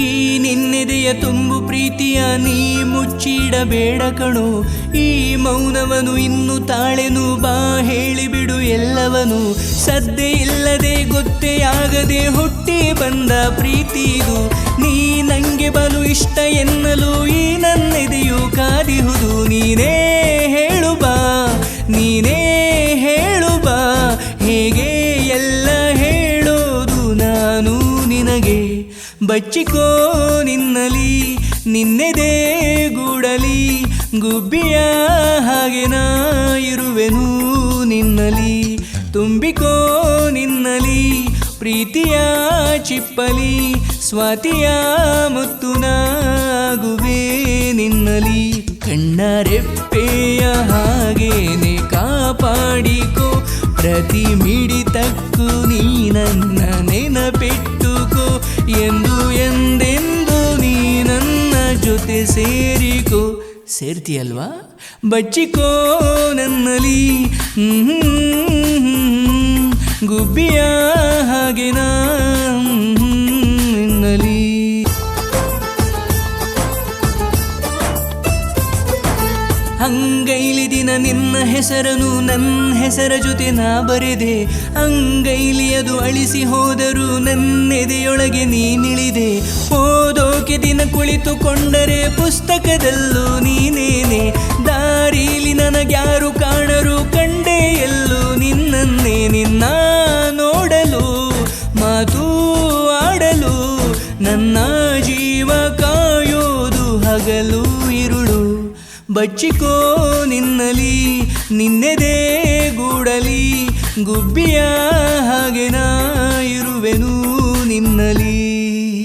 ಈ ನಿನ್ನೆದೆಯ ತುಂಬು ಪ್ರೀತಿಯ ನೀ ಮುಚ್ಚಿಡಬೇಡ ಕಣು. ಈ ಮೌನವನು ಇನ್ನು ತಾಳೆನು, ಬಾ ಹೇಳಿಬಿಡು ಎಲ್ಲವನು. ಸದ್ದೆ ಇಲ್ಲದೆ ಗೊತ್ತೇ ಆಗದೆ ಹುಟ್ಟಿ ಬಂದ ಪ್ರೀತಿದು ನೀ ನಂಗೆ ಬಲು ಇಷ್ಟ ಎನ್ನಲು ಈ ನನ್ನೆದೆಯು ಕಾದಿಹುದು. ನೀನೇ ಹೇಳು ಬಾ, ನೀನೇ ಹೇಳು ಬಚ್ಚಿಕೋ ನಿನ್ನಲಿ, ನಿನ್ನೆದೇ ಗೂಡಲಿ, ಗುಬ್ಬಿಯ ಹಾಗೆ ನಾ ಇರುವೆನು ನಿನ್ನಲಿ. ತುಂಬಿಕೋ ನಿನ್ನಲಿ, ಪ್ರೀತಿಯ ಚಿಪ್ಪಲಿ, ಸ್ವಾತಿಯ ಮುತ್ತು ನಾಗುವೆ ನಿನ್ನಲಿ. ಕಣ್ಣರೆಪ್ಪೆಯ ಹಾಗೇನೆ ಕಾಪಾಡಿಕೋ, ಪ್ರತಿ ಮಿಡಿತಕ್ಕೂ ನೀ ನನ್ನ ನೆನಪಿಟ್ಟುಕೋ ಎಂದು ಎಂದೆಂದು ನೀ ನನ್ನ ಜೊತೆ ಸೇರಿಕೋ. ಸೇರ್ತೀಯಲ್ವಾ? ಬಚ್ಚಿಕೋ ನನ್ನಲಿ ಗುಬ್ಬಿಯ ಹಾಗೆ ನಾ ಅಂಗೈಲಿ ದಿನ ನಿನ್ನ ಹೆಸರನು ನನ್ನ ಹೆಸರ ಜೊತೆ ನಾ ಬರೆದೆ. ಅಂಗೈಲಿ ಅದು ಅಳಿಸಿ ಹೋದರೂ ನನ್ನೆದೆಯೊಳಗೆ ನೀನಿಳಿದೆ ಓದೋಕೆ ದಿನ ಕುಳಿತುಕೊಂಡರೆ ಪುಸ್ತಕದಲ್ಲೂ ನೀನೇನೆ. ದಾರಿಲಿ ನನಗ್ಯಾರು ಕಾಣರು ಕಂಡೆ ಎಲ್ಲೂ ನಿನ್ನನ್ನೇ ನಿನ್ನ ನೋಡಲು, ಮಾತೂ ಆಡಲು, ನನ್ನ ಬಚ್ಚಿಕೋ ನಿನ್ನಲಿ ನಿನ್ನೆದೇ ಗೂಡಲಿ ಗುಬ್ಬಿಯ ಹಾಗೆ ನಾ ಇರುವೆನು ನಿನ್ನಲಿ.